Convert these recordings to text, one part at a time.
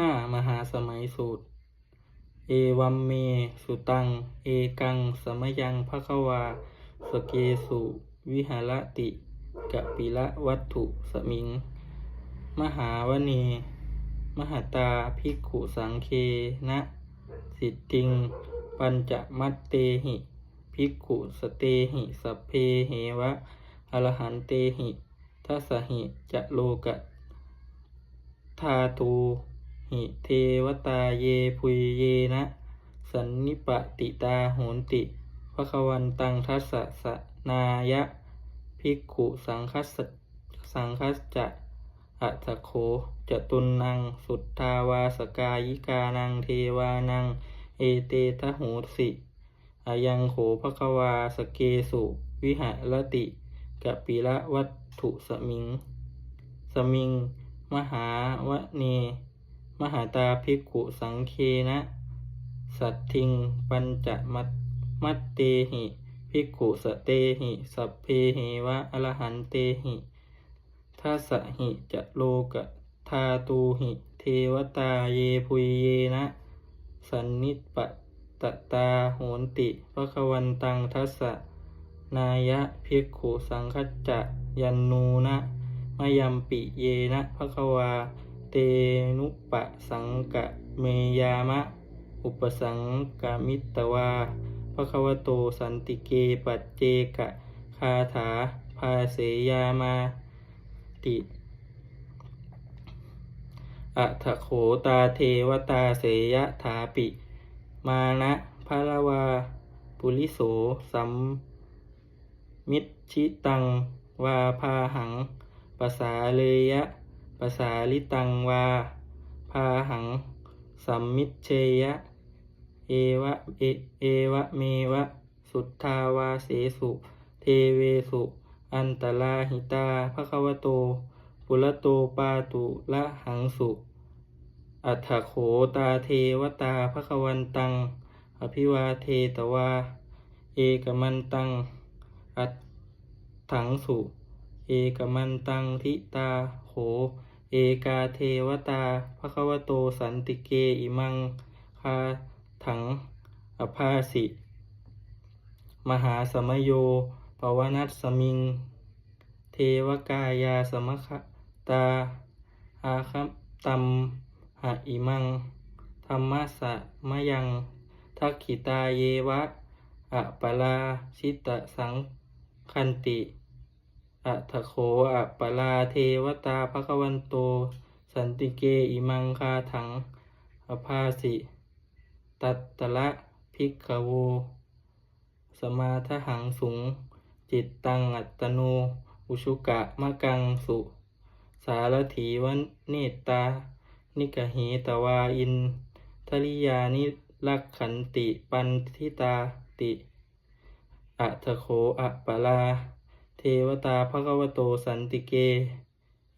ห้ามหาสมัยสูตร เอวัมเม สุตัง เอกัง สมยังภควา สเกสุ วิหารติกะปิละวัตถุสมิง มหาวเนมหตาภิกขุสังเคนะ สิทติง ปัญจมัตเตหิ ภิกขุสเตหิสัพเพเหวะอรหันเตหิทัสสหิจะโลกะธาตู หิเทวตาเยพุยเยนะ สันนิปติตาโหนติภควันตังทัสสะสนายะ ภิกขุสังคัสสังคัสจะอัตโขจตุนนัง สุทธาวาสกายิกานังเทวานัง เอเตทะโหสิอายังโขภควาสเกสุ วิหารติกะปิละวัตถุสมิง สมิง มหาวเน มหาตาภิกขุสังเคนะ สัตทิงปัญจมัตมัตเตหิภิกขุสเตหิสัพเพเหวะอรหันเตหิทัสหิจะโลกะธาตูหิเทวตาเยพุยเยนะ สันนิปตตาโหนติภควันตังทัสนายะภิกขุสังคจจะยันนูนะมยัมปิเยนะภควา ตนุปะสังกะเมยามะ อุปสังกามิตวาภควโตสันติเกปัจเจกะคาถาภาเสยามาติอัถโขตาเทวตาเสยถาปิ มานะพะละวา ปุริโส สัมมิตชิตัง วาพาหังปสาเลยะ ปสาลิตังวา พาหัง สัมมิเชยะ เอวะเอเอวะเมวะ สุทธาวาเสสุ เทเวสุ อันตลาหิตาภควโต ปุระโตปาตุละหังสุ อัฏฐโขตาเทวตาภควันตัง อภิวาเทตวา เอกมันตัง อัตถังสุ เอกมันตังทิตาโข เอกาเทวตาภควโตสันติเกอิมังคาถังอภาสิ มหาสมโยปวนัสสมิง เทวกายาสมคตาอาคัมตัมหะอิมัง ธรรมะสะมะยัง ทักขิตาเยวะอะปลาชิตะสังคันติ อัทโขอะปะลาเทวตาภควันโต สันติเกอิมังคาถังอภาสิ ตัตตละภิกขโว สมาทหังสุงจิตตังอัตโน อุชุกะมะกังสุ สารถีวันเนตตา นิกเหตวาอินทริยานิลักขันติปันทิตาติอัทโขอะปะลา เทวตาภควโตสันติเก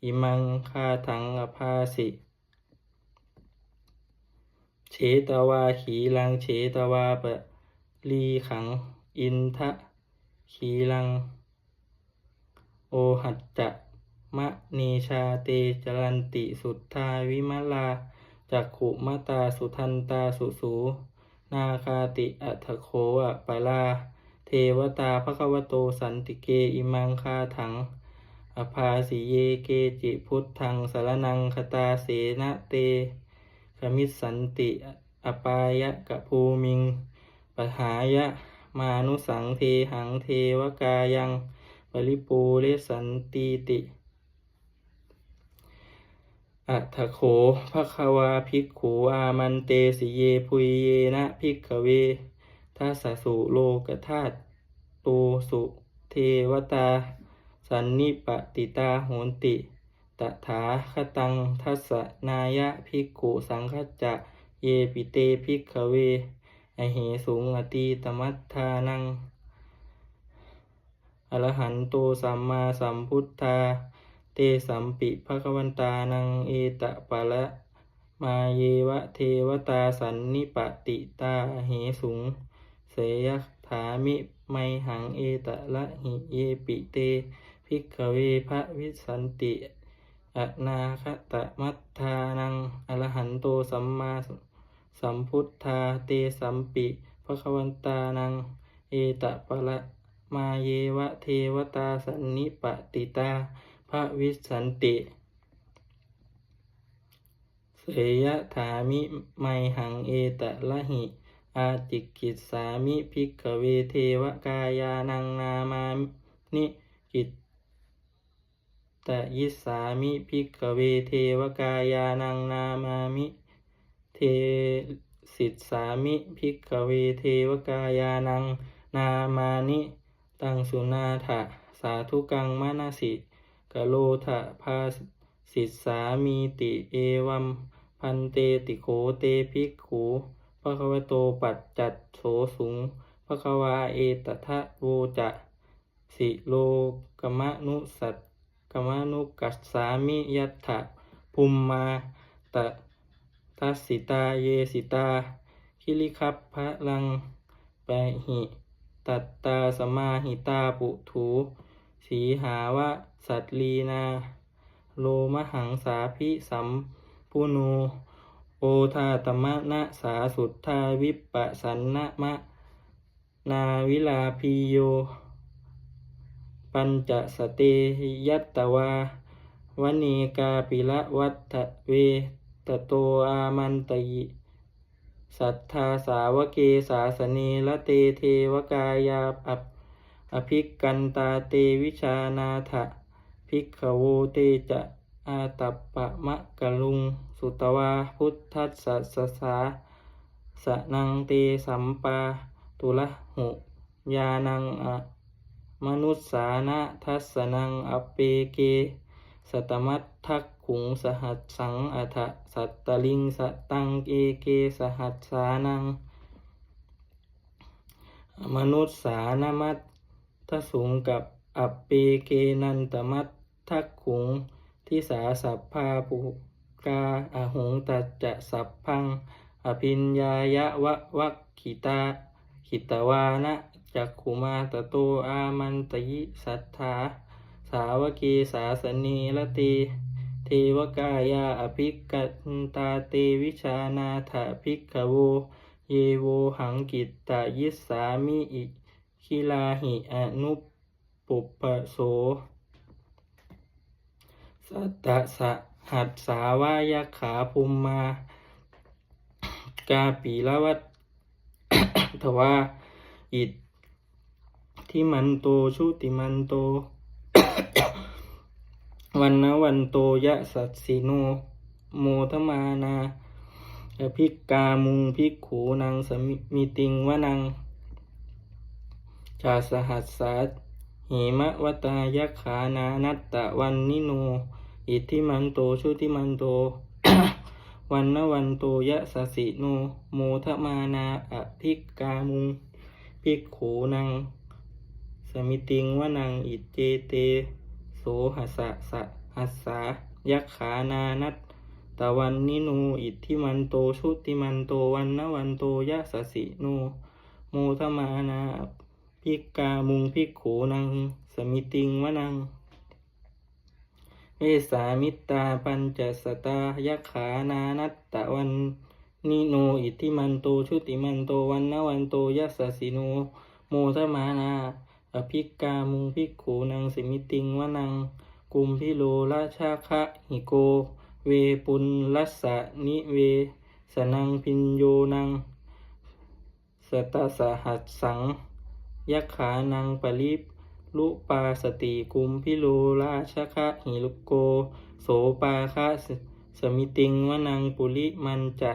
อิมังคาถังอภาสิเฉตวาขีลังเฉตวาปะลีขัง อินทะขีลัง โอหัจจะมะเนชาเตจรันติสุทธาวิมลาจักขุมตาสุทันตาสุสู นาคาติอัทโขอะปะลา เทวตาภควโตสันติเกอิมังคาถัง อภาสิเยเกจิพุทธังสารนังคตาเสนะเตขมิสสันติอปายะกะภูมิงปหายะมานุสังเทหังเทวกายังปริปูเรสันตีติอัฏฐโขภควาภิกขูอามันเตสิเยพุยเยนะภิกขเว ทัสสุโลกธาตุตูสุเทวตา สันนิปติตาโหนติตถาคตังทัสนายะภิกขุสังคัจจะเยปิเตภิกขเวอเหสูงอตีตมัตทานังอรหันโตสัมมาสัมพุทธา เตสัมปิภควันตานังเอตะปะละ มาเยวะเทวตาสันนิปติตาเหสุง เสยถามิไมหังเอตะละหิเยปิเตภิกขเวพระวิสันติอนาคตมัตทานังอรหันโตสัมมาสัมพุทธาเตสัมปิภคะวันตานัง เอตะปะละมาเยวะเทวตาสันนิปติตาภะวิสันติเสยถามิไมหังเอตะละหิ อาจิกิจสามิภิกขเวเทวกายานังนามานิกิตตยิสามิภิกขเวเทวกายานังนามามิ เทสิทสามิภิกขเวเทวกายานังนามานิตังสุนาถะสาธุกังมนาสิกโลทะภาสิทสามีติเอวัมพันเตติโขเตภิกขู ภะคะวะโตปัจจัตโสสุงภะคะวาเอตทะโวจะสิโลกมะนุสัตกมะนุกัสสามิยัตถะภูมมาตะทัสสิตาเยสิตาคิริคับพพะลังปหิตัตตาสมาหิตาปุถูสีหาวะสัตลีนา โลมหังสาพิสัมปุโน โอทาตมะนะสาสุทธาวิปปะสันนะมะ นาวิลาพีโย ปัญจสเตยัตตวาวเนกาปิละวัตเวตโตอามันตยิสัทธาสาวเกสาสเนละเตเทวกายาอัปอภิกันตาเตวิชานาถะภิกขโวเตจะ อาตัปปะมะกะลุง สุตวา พุทธัสสะสสาสะนังเตสัมปาตุละหุ ยานังอะมนุสสานะทัสสนังอเปเก สตมัตทักขุงสหัสสังอัฏสัตตลิงสตังเอเกสหัสสานัง มนุษสานมัตทสูงกับอัปเปเกนันตมัตทักขุง ทิสาสัพพาปุกาอาหงตัจะสัพพัง อภินญายะวะวัคขิตาขิตวานะจักขุมาตโตอามันตยิสัทธา สาวกีสาสนีละเตเทวกายาอภิกันตาเตวิชานาถาภิกขโว เยโวหังกิตตยิสสามิอิคิลาหิอนุปปปโส สัตตสะหัสสาวายขาภูมิมากาปีละวัตทว่าอิททิมันโตชุติมันโต วันนะวันโตยะสัตสิโน โมทมานาอภิกกามุงภิกขูนางสมิติงวนังชาสหัสสาหิมะวตายขานานัตตะวันนิโน อิทธิมันโตชุติมันโต วันนะวันโตยะสสิโนโมทมานาอภิกามุงภิกขูนางสมิติงวนังอิเจเต โสหัสสะหัสสายักขานานัตตะวันนิโนอิทธิมันโตชุติมันโตวันนะวันโตยะสสิโนโมทมานาภิกกามุงภิกขูนัง สมิติงวนัง เวสามิตาปัญจสตายักขานานัตตะวันนิโนอิทิมันโตชุติมันโตวันนวันโตยะสสิโนโมทมานาอภิกามุงภิกขูนังสมิติงวนัง กุมพิโลราชาคะหิโก เวปุลลัสสะนิเว สนังพินโยนัง สตสหัสสังยักขานังปริ ลุปาสติกุมพิโลราชคะหิลุโก โสปาคะสสมิติงวนังปุริมันจะ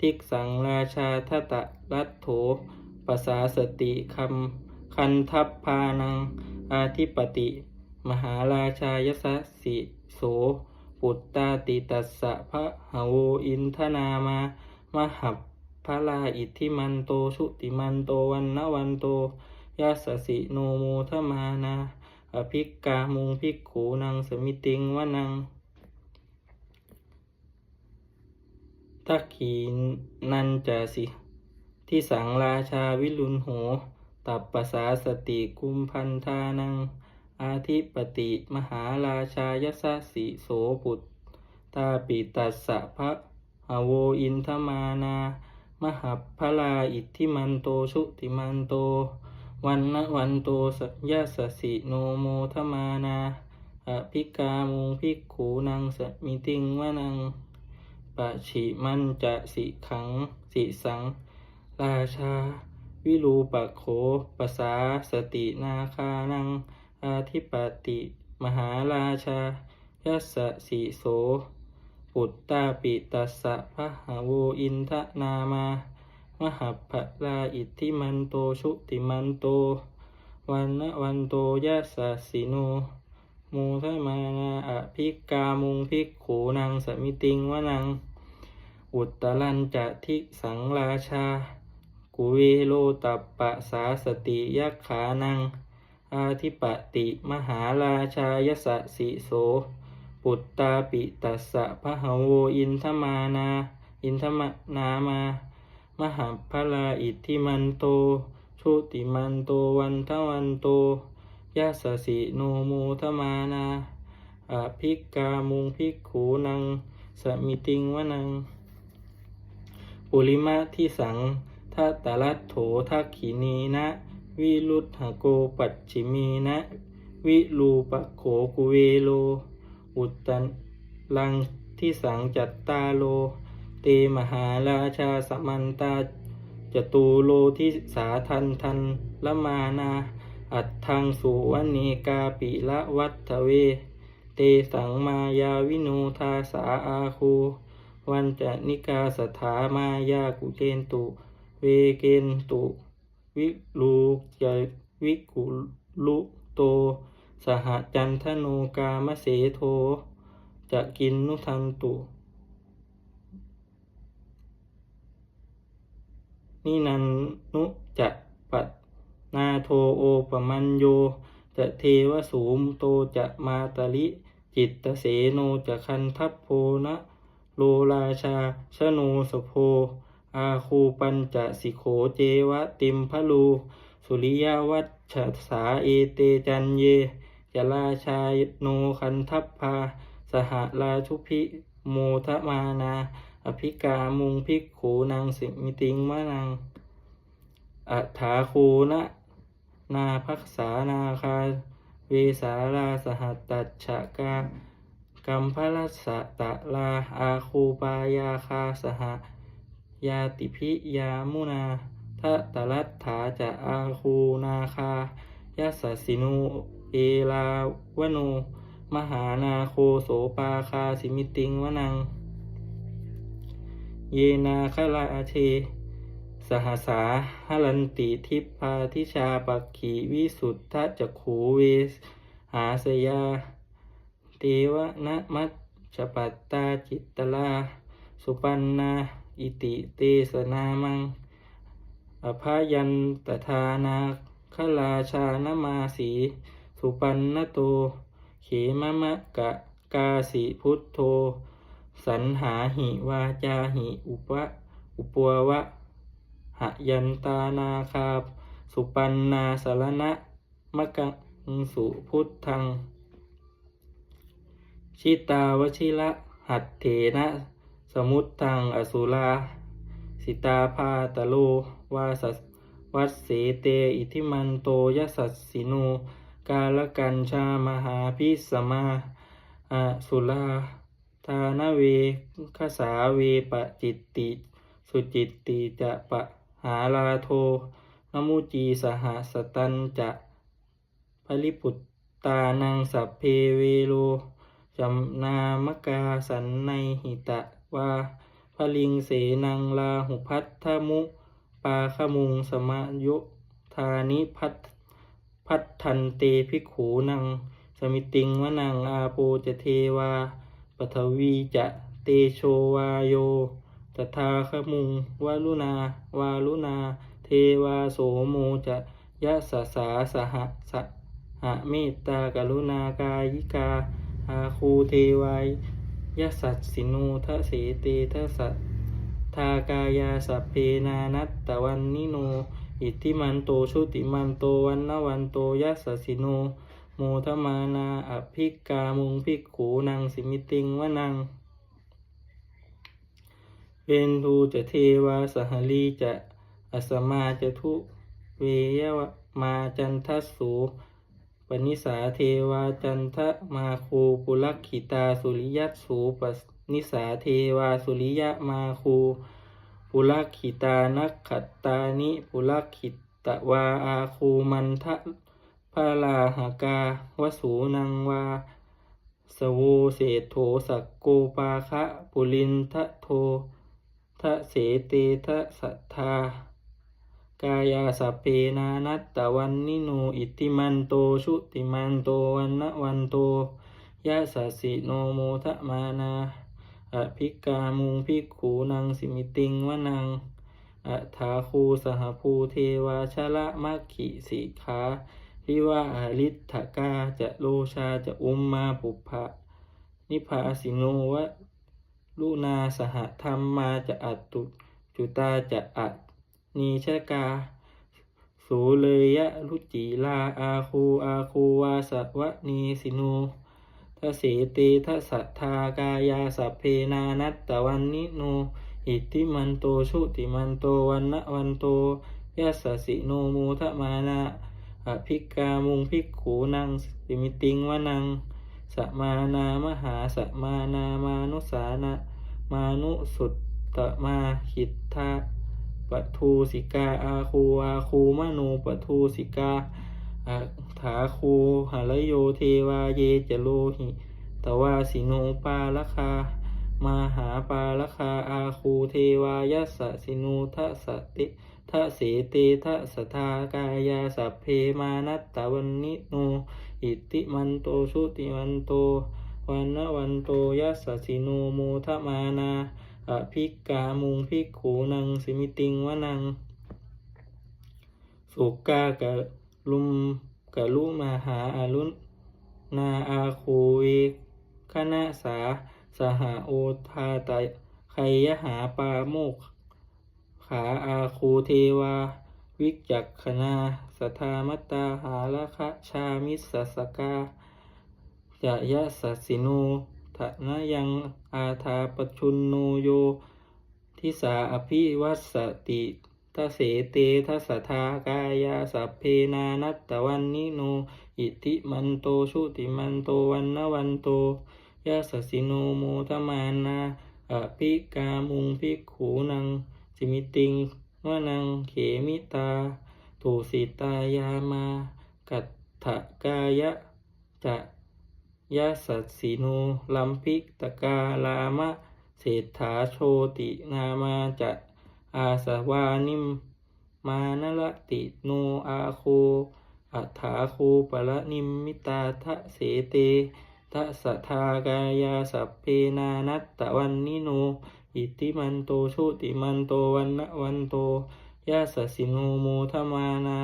ทิกสังราชาทตะรัตโถปสาสติคำคันทัพพานัง อาทิปติ มหาราชายสสิโส ปุตตาติตัสสะพระหาโวอินทนามามหับพระลาอิทธิมันโตชุติมันโตวันนวันโต ยัสสิโนโมทมานาอภิกกามุงภิกขูนังสมิติงวนังทักขีนันจาสิที่สังราชาวิลุนโห ตับปสาสติกุมพันธานัง อาทิปติมหาราชายสสิโสปุตตาปิตัสสะพระหโวอินทมานา มหัพพลาอิทธิมันโตชุติมันโต วันนะวันโตสัญญาสสิโนโมทมานาอภิกามุงภิกขูนังสมิติงวนังปะฉิมันจะสิขังสิสัง ราชา วิรูปโขปสาสตินาคานัง อาทิปติ มหาราชายัสสะสีโส ปุตตาปิตัสสะพะหาโวอินทนามา มหัพพลาอิทธิมันโตชุติมันโต วันนะวันโตยัสสะสีโนมูทมานาอภิกามุงภิกขูนังสมิติงวนัง อุตตรันจะทิสังราชา กุเวโลตัปปะสาสติยักขานัง อาทิปติมหาราชายสสิโส ปุตตาปิตัสสะพะหโวอินทมานา อินทมนามา มหาพลาอิทธิมันโตชุติมันโตวันทวันโตยัสสิโนโมทมานาอภิกามุงภิกขูนัง สมิติงวนัง ปุริมะที่สังทัตตลัตโถทักขินีนะ วิรุธหโกปัจฉิมีนะ วิรูปโขกุเวโล อุตตันลังที่สังจัตตาโล เตมหาราชาสมันตาจตูโลทิสาทันทันละมานา อัตทังสุวณีกาปิละวัตเว เตสังมายาวินูทาสาอาคูวันจะนิกาสถามายากุเกนตุ เวเกนตุ วิลูจวิกุลุโต สหจันทโนกามเสโท จะกินนุทันตุ นินันนุจะปัตนาโทโอปมัญโยจะเทวสูมโตจะมาตลิจิตตเสโนจะคันทัพโพนะโลราชาชโนสโพ อาคูปัญจะสิโขเจวะติมพะลู สุริยวัชสาเอเตจันเยจราชาโนคันทัพพา สหราชุพิโมทมานา อภิกามุงภิกขูนางสิมิติงมะนังอัฐาคูนะนาภักษานาคาเวสาราสหัตตัจฉกากัมพลัสสะตะลาอาคูปายาคาสหยาติพิยามุนาทะตลัตถาจะอาคูนาคายัสสสินูเอลาวโนมหานาโคโสปาคาสิมิติงวนัง เยนาคลาเท สหสาหลันติทิพาทิชาปักขีวิสุทธจักขูเวสหาสยา เทวนะมัจจปัตตาจิตตลา สุปันนา อิติเตสนามัง อภายันตทานาคลาชานมาสี สุปันนโต เขมมะกะกาสิพุทโธ สันหาหิวาจาหิอุปะอุปววะหยันตานาคาสุปันนาสารณะมะกังสุพุทธัง ชิตาวชิระหัตเถนะสมุตตังอสุรา สิตาพาตโลวาสสวัสเสเตอิทิมันโตยสัสสิโนกาลกันชามหาพิสมาอสุรา ทานเวคสาเวปจิตติ สุจิตติจะปะหาลาโทนมุจีสหสตันจะภลิปุตตานังสัพเพเวโลจำนามกาสันในหิตะวาพลิงเสนังลาหุพัทธมุปาขมุงสมยุธานิพัทพัทธันเตภิขูนัง สมิติงวนังอาโปจะเทวา ปทวีจะเตโชวาโยตถาคมุงวาลุนาวาลุนา เทวาโสโมจะยะสสาสหสหะเมตตากรุณากายิกาอาคูเทวายยสัสสิโนทะเสเตทะสัททากายาสัพเพนานัตตะวันนิโน อิทธิมันโตชุติมันโตวันนวันโตยัสสสิโน โมทมานาอภิกามุงภิกขูนางสิมิติงวะนังเวนทูจะเทวาสหลีจะอสมาจะทุเวยวมาจันทสูปนิสาเทวาจันทะมาคูปุลักขิตาสุริยัตสูปนิสาเทวาสุริยะมาคูปุลักขิตานักขัตตานิปุลักขิตวาอาคูมันทะ พาลาหากาวสูนังวาสโวเศธโถสักโกปาคะปุลินทะโททะเสเตทะสัทธากายาสเพนานัตตะวันนิโนอิติมันโตชุติมันโตวันนะวันโตยะสัสิโนโมทะมานาอภิกามุงภิกขูนังสิมิติงวะนังอัฏฐาคูสหภูเทวาชละมัคคิสิขา ลิวะอาลิทธกาจะโลชาจะอุมมาปุพะนิพาสิโนวะลุนาสหธรรมมาจะอัตตุจุตาจะอัตนีชะกาสูเลยยะรุจิลาอาคูอาคูวาสวะนีสิโนทเสเตทะสัทธากายาสัพเพนานัตตะวันนิโนอิทธิมันโตชุติมันโตวันนะวันโตยัสสะสิโนมูทะมานะ อภิกามุงภิกขูนังสิมิติงวะนังสมานามหาสมานามานุสานะมานุสุตตมาหิทธาปทูสิกาอาคูอาคูมโนปทูสิกาอาถาคูหารโยเทวาเยจโลหิตวาสิโนปาลคามาหาปาลคาอาคูเทวายสสะสินูทะสติ ทะสเตทะสทากายาสัพเพมานัตตะวันนิโนอิติมันโตชุติมันโตวันนวันโตยัสสิโนโมทมานาอภิกามุงภิกขูนังสิมิติงวะนัง สุกากะลุมกะลุมาหาอารุณนาอาคูเวคณะสา สหโอทาตะไคยหาปาโมก ขาอาคูเทวา วิจักขณาสทามตตาหาละคะชามิสสกาจะยะสัสิโนทะนะยังอาทาปชุนโนโย ทิสาอภิวัสสติทเสเตทะสทากายาสัพเพนานัตตะวันนิโน อิติมันโตชุติมันโตวันนวันโตยะสสิโนโมทมานาอภิกามุงภิกขูนัง สิมิติงวนังเขมิตาตุสิตายามา กัตถกายะจะยะสัสสิโนลัมพิกตกาลามะ เศรษฐาโชตินามาจะอาสวานิม มานละติโนอาโคอัฏฐาโคปะละนิมมิตาทะเสเตทะสทากายาสัพเพนานัตตะวันนิโน อิติมันโตชุติมันโตวันนะวันโตยะสสสิโนโมทมานา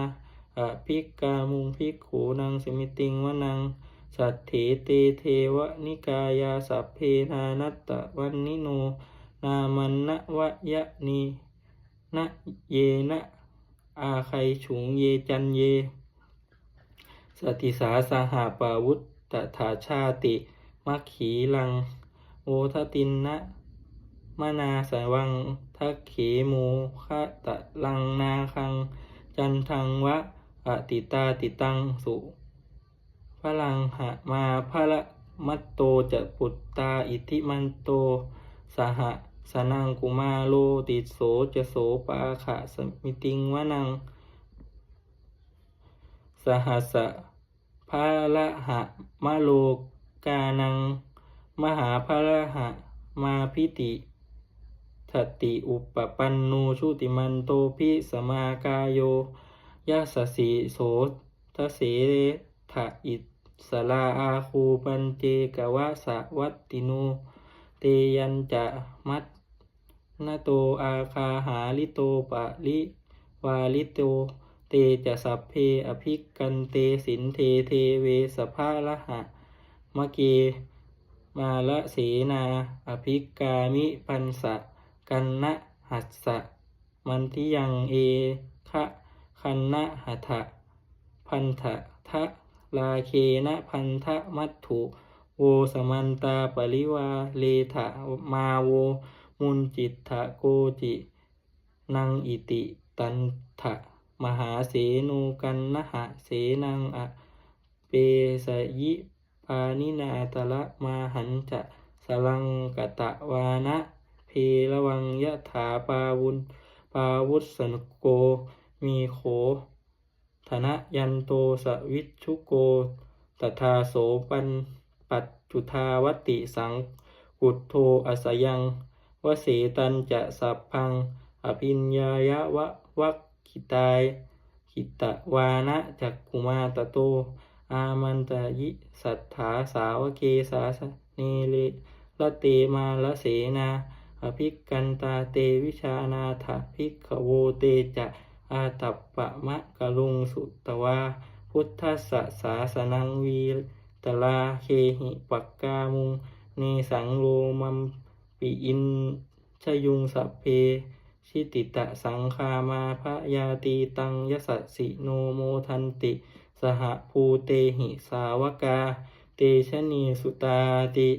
อภิกามุงภิกขูนังสมิติงวนัง สัตเถเตเทวนิกายาสัพเพนานัตตะวันนิโน นามันนะวะยะนีนะเยนะอาไคฉุงเยจันเย สติสาสหาปาวุตตถาชาติมัคขีลัง โอทตินนะ มนาสวังทักขโมคะตะลังนาคัง จันทังวะอติตาติตังสุพลังหะมาพระมัตโตจะปุตตาอิทิมันโต สหสนังกุมาโลติโสจะโสปาขะสมิติงวะนัง สหัสสะพาละหะมะโลกานัง มหาพระหะมาพิติ ทติอุปปันโนชุติมันโตพิสมากายโยยาสสีโสทเสทะอิสลาอาคูปันเจกวะสะวัตติโนเตยันจะมัตนาโตอาคาหาลิโตปะลิวาลิโตเตจะสัพเพอภิกันเตสินเทเทเวสภาละหะมะเกมาละเสนาอภิกามิปันสะ กันนะหัสสะมันทิยังเอคะคันนะหัทะพันธะทะลาเคนะพันธะมัตถุโวสมันตาปริวาเลทะมาโว มุนจิตทะโกจินังอิติตันทะมหาเสนูกันนะหะเสนังอะเปสยิปานินาตละมาหันจะสลังกตะวานะ พระวังยะถาปาวุนปาวุสสนโก มีโขธนะยันโตสวิชุโกตถาโสปันปัจจุทาวติสังกุทโทอสยังวเสตันจะสัพพัง อภิญญายะวะวักขิตายขิตะวานะจักกุมาตโต อามันตยิสัทธาสาวเกสาสเนเลละเตมาละเสนา อภิกันตาเตวิชานาถภิกขโวเตจะอาตัปปะมะกะลุงสุตวา พุทธัสสะสาสนังวีตลาเคหิปักกามุงเนสังโลมัมปิอินชยุงสัพเพ ชิติตะสังคามาพระยาตีตังยสัสสิโนโมทันติ สหภูเตหิสาวกา เตชะนีสุตาติ